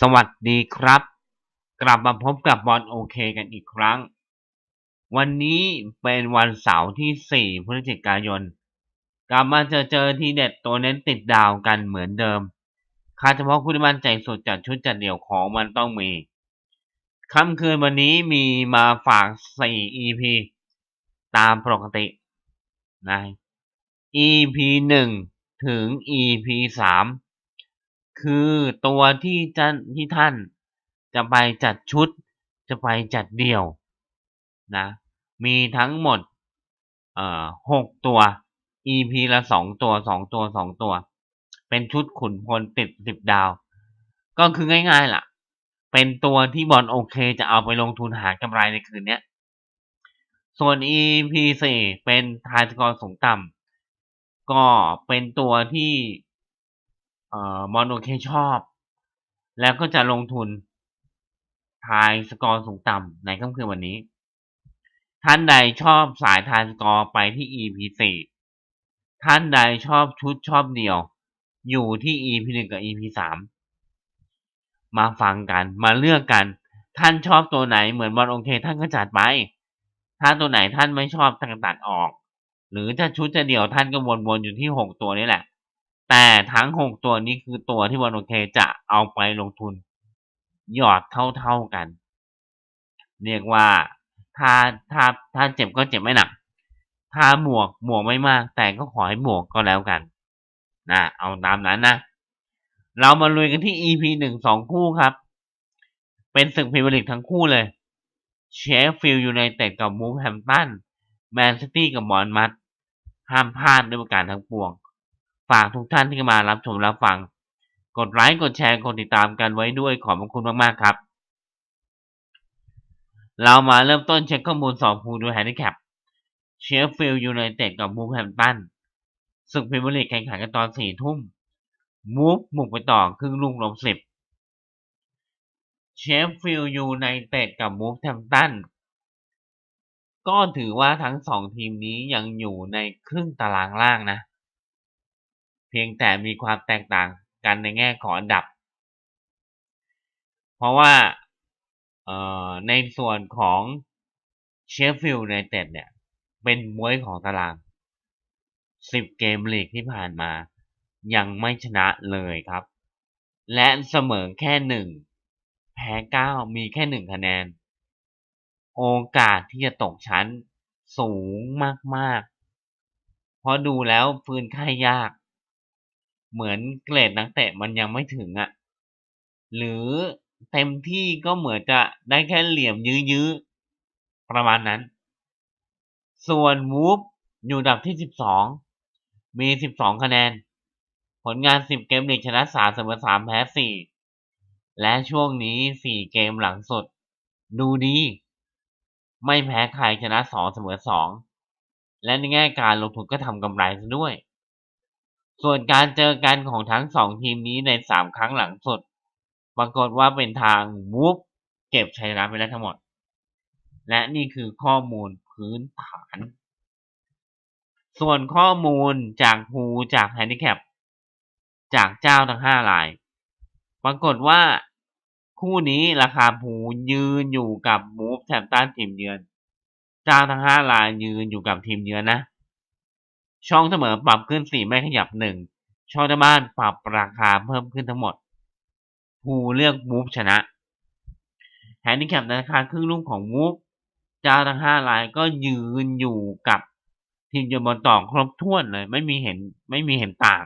สวัสดีครับ กลับมาพบกับบอลโอเคกันอีกครั้ง วันนี้เป็นวันเสาร์ที่ 4 พฤศจิกายน กลับมาเจอเจอทีเด็ดตัวเน้นติดดาวกันเหมือนเดิมคาเฉพาะคู่ที่มั่นใจสุดจัดชุดจัดเดี่ยวของมันต้องมี ค่ำคืนวันนี้มีมาฝาก 4 EP ตามปกตินะ EP 1 ถึง EP 3 คือตัวที่จะที่ท่านจะไปจัดชุด จะไปจัดเดี่ยวนะ มีทั้งหมดเอ่อหกตัว EP ละสองตัวสองตัวสองตัว เป็นชุดขุนพลติดสิบดาว ก็คือง่ายๆล่ะ เป็นตัวที่บอลโอเค จะเอาไปลงทุนหากำไรในคืนนี้ส่วน EP 4เป็นทายสกอร์สูงต่ำก็เป็นตัวที่ บอลโอเคชอบ แล้วก็จะลงทุนทายสกอร์สูงต่ำในค่ำคืนวันนี้ ท่านใดชอบสายทายสกอร์ไปที่ EP 4ท่านใดชอบชุดชอบเดี่ยว อยู่ที่ EP 1กับ EP 3มาฟังกันมาเลือกกัน ท่านชอบตัวไหนเหมือนบอลโอเค ท่านก็จัดไปถ้าตัวไหนท่านไม่ชอบท่านตัดออก หรือถ้าชุดจะเดี่ยวท่านก็วนๆอยู่ที่หกตัวนี้แหละ แต่ทั้งหกตัวนี้คือตัวที่บอลโอเคจะเอาไปลงทุน หยอดเท่าๆกัน เรียกว่าถ้าถ้าถ้าเจ็บก็เจ็บไม่หนัก ถ้าหมวกหมวกไม่มาก แต่ก็ขอให้หมวกก็แล้วกันนะเอาตามนั้นนะ เรามาลุยกันที่ EP หนึ่งสองคู่ครับ เป็นศึกพรีเมียร์ลีกทั้งคู่เลย เชฟฟิลด์ยูไนเต็ดกับมูฟแฮมตันแมนซิตี้กับบอลมัดห้ามพลาดด้วยประการทั้งปวง ฝากทุกท่านที่มารับชมรับฟัง กดไลค์กดแชร์กดติดตามกันไว้ด้วยขอบพระคุณมากๆครับ เรามาเริ่มต้นเช็คข้อมูลสองคู่ดูแฮนดิแคปเชฟฟิลด์ยูไนเต็ดกับมูฟแฮมตันศึกพรีเมียร์ลีกแข่งขันกันตอนสี่ทุ่มมูฟบุกไปต่อครึ่งลูกลบสิบเชฟฟิลด์ยูไนเต็ดกับมูฟแฮมตันก็ถือว่าทั้งสองทีมนี้ยังอยู่ในครึ่งตารางล่างนะ พียงแต่มีความแตกต่างกันในแง่ของอันดับ เพราะว่าในส่วนของเชฟฟิลด์ยูไนเต็ดเนี่ย เป็นมวยของตาราง 10 เกมลีกที่ผ่านมา ยังไม่ชนะเลยครับ และเสมอแค่หนึ่งแพ้เก้ามีแค่หนึ่งคะแนน โอกาสที่จะตกชั้นสูงมาก ๆ เพราะดูแล้วฟื้นค่ายยาก เหมือนเกรดนักเตะมันยังไม่ถึงอะ่ะ หรือเต็มที่ก็เหมือนจะได้แค่เหลี่ยมยื้อๆ ประมาณนั้น ส่วนวูฟอยู่ดับที่ 12 มี 12 คะแนน ผลงาน 10 เกมลีกชนะ3เสมอ3แพ้ 4 และช่วงนี้ 4 เกมหลังสุด ดูดี ไม่แพ้ใครชนะ 2 เสมอ 2 และในแง่การลงทุนก็ทำกำไรซะด้วย ส่วนการเจอกันของทั้ง2ทีมนี้ใน3ครั้งหลังสุด ปรากฏว่าเป็นทางวูฟเก็บชัยชนะไปแล้วทั้งหมด และนี่คือข้อมูลพื้นฐาน ส่วนข้อมูลจากฮูจากแฮนดิแคปจากเจ้าทั้งห้าราย ปรากฏว่าคู่นี้ราคาผูยืนอยู่กับมูฟแซมตันทีมเยือน เจ้าทั้งห้ารายยืนอยู่กับทีมเยือนนะ ช่องเสมอปรับขึ้นสี่ไม่ขยับหนึ่งช่องบ้านปรับราคาเพิ่มขึ้นทั้งหมดผูเลือกมูฟชนะแฮนดิแคปราคาครึ่งลูกของมูฟเจ้าทั้งห้ารายก็ยืนอยู่กับทีมเยือนบอลต่อครบถ้วนเลย ไม่มีเห็นไม่มีเห็นต่าง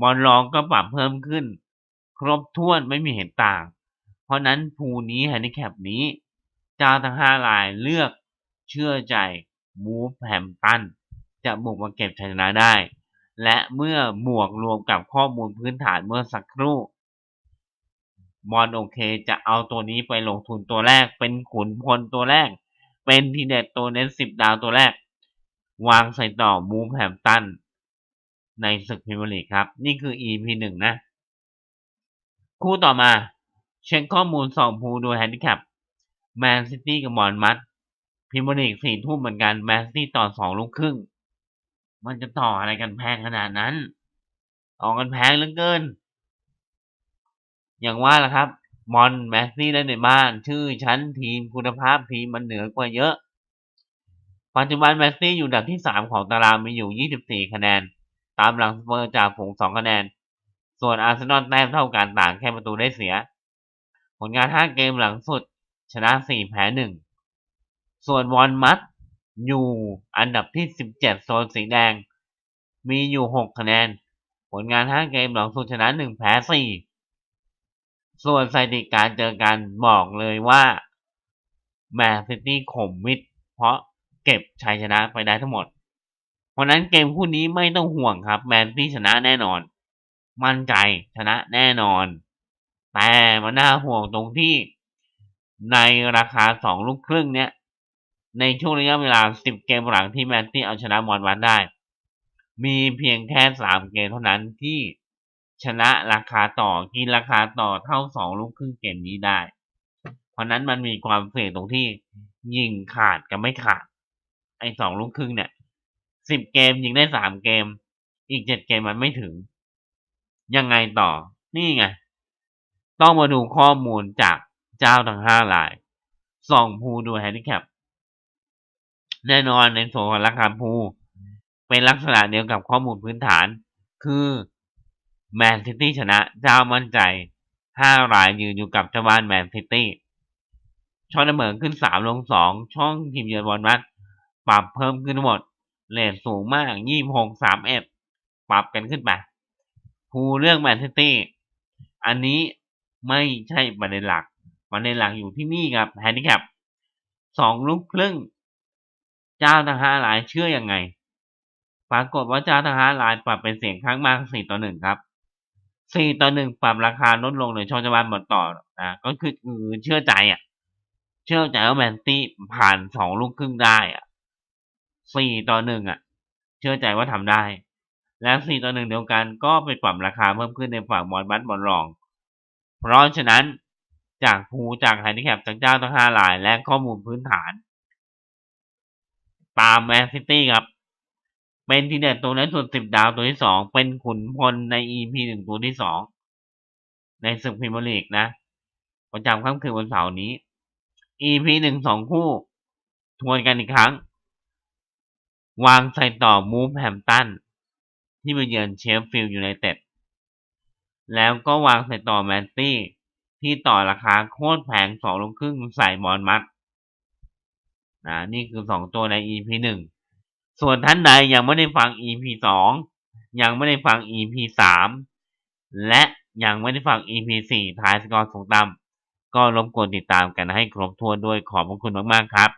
บอลรองก็ปรับเพิ่มขึ้น ครบถ้วนไม่มีเห็นต่าง เพราะนั้นภูนี้แฮนดิแคปนี้ เจ้าทั้งห้ารายเลือกเชื่อใจมูฟแฮมตัน จะบุกมาเก็บชัยชนะได้ และเมื่อบวกรวมกับข้อมูลพื้นฐานเมื่อสักครู่บอลโอเคจะเอาตัวนี้ไปลงทุนตัวแรก เป็นขุนพลตัวแรก เป็นทีเด็ดตัวเน้นสิบดาวตัวแรก วางใส่ต่อมูฟแฮมตัน ในศึกพรีเมียร์ลีกครับ นี่คือ EP หนึ่งนะ คู่ต่อมา เช็คข้อมูลสองภูโดยแฮนดิแคปแมนซิตี้กับบอลมัดพรีเมียร์ลีกสี่ทุ่มเหมือนกันแมนซิตี้ต่อสองลูกครึ่ง มันจะต่ออะไรกันแพงขนาดนั้น ต่อกันแพงเหลือเกิน อย่างว่าล่ะครับ มอนแมสซี่เล่นในบ้าน ชื่อชั้นทีมคุณภาพทีมมันเหนือกว่าเยอะ ปัจจุบันแมสซี่อยู่อันดับที่ 3 ของตารางมีอยู่ 24 คะแนน ตามหลังสเปอร์จากฝูง 2 คะแนน ส่วนอาร์เซนอลแต้มเท่ากันต่างแค่ประตูได้เสีย ผลงาน 5 เกมหลังสุด ชนะ 4 แพ้ 1 ส่วนวอนมัต อยู่อันดับที่ 17 โซนสีแดง มีอยู่ 6 คะแนน ผลงาน 5 เกมหลังสุดชนะ 1 แพ้ 4 ส่วนสถิติการเจอกันบอกเลยว่าแมนซิตี้ข่มมิด เพราะเก็บชัยชนะไปได้ทั้งหมด เพราะนั้นเกมคู่นี้ไม่ต้องห่วงครับ แมนซิตี้ชนะแน่นอน มั่นใจชนะแน่นอน แต่มันน่าห่วงตรงที่ในราคาสองลูกครึ่งเนี้ย ในช่วงระยะเวลา 10 เกมหลังที่แมนซิตี้เอาชนะมอนวันได้ มีเพียงแค่ 3 เกมเท่านั้นที่ชนะราคาต่อกินราคาต่อเท่า 2 ลูกครึ่งเกมนี้ได้ เพราะนั้นมันมีความเสี่ยงตรงที่ยิงขาดกับไม่ขาด ไอ้สองลูกครึ่งเนี่ย10เกมยิงได้3เกม อีก7เกมมันไม่ถึง ยังไงต่อ นี่ไง ต้องมาดูข้อมูลจากเจ้าทั้งห้าราย ส่องภูดูแฮนดิแคป แน่นอนในส่วนของราคาภูเป็นลักษณะเดียวกับข้อมูลพื้นฐาน คือแมนซิตี้ชนะเจ้ามั่นใจ5รายยืนอยู่กับเจ้าบ้านแมนซิตี้ช่องเสมอขึ้น3ลง2ช่องทีมเยือนบอลมัดปรับเพิ่มขึ้นทั้งหมดเลทสูงมาก26 31ปรับกันขึ้นไปภูเรื่องแมนซิตี้อันนี้ไม่ใช่ประเด็นหลักประเด็นหลักอยู่ที่นี่ครับแฮนดิแคปสองลูกครึ่ง เจ้าทั้งห้ารายเชื่อยังไง ปรากฏว่าเจ้าทั้งห้ารายปรับเป็นเสียงข้างมากสี่ต่อหนึ่งครับสี่ต่อหนึ่งปรับราคาลดลงในช่องจังหวัดหมดต่อนะก็คือเชื่อใจอะ เชื่อใจว่าแมนตี้ผ่านสองลูกครึ่งได้อะสี่ต่อหนึ่งอะ เชื่อใจว่าทำได้ แล้วสี่ต่อหนึ่งเดียวกันก็ไปปรับราคาเพิ่มขึ้นในฝั่งบอลบัตบอลรอง เพราะฉะนั้นจากภูจากไฮนิแคปจากเจ้าทั้งห้ารายและข้อมูลพื้นฐาน ตามแมนซิตี้ครับ เป็นทีเด็ดตัวนั้นส่วนสิบดาวตัวที่สองเป็นขุนพลใน EP หนึ่งตัวที่สองในศึกพรีเมียร์ลีกนะประจำค่ำคืนวันเสาร์นี้ EP หนึ่งสองคู่ทวนกันอีกครั้ง วางใส่ต่อมูฟแฮมตันที่มาเยือนเชฟฟิลด์ยูไนเต็ดแล้วก็วางใส่ต่อแมนตี้ที่ต่อราคาโคตรแพงสองลูกครึ่งใส่บอลมัด นะนี่คือสองตัวใน EP หนึ่งส่วนท่านใดยังไม่ได้ฟัง EP สองยังไม่ได้ฟัง EP สามและยังไม่ได้ฟัง EP สี่ทายสกอร์สูงต่ำก็รบกวนติดตามกันให้ครบถ้วนด้วยขอบพระคุณมาก ๆ ครับ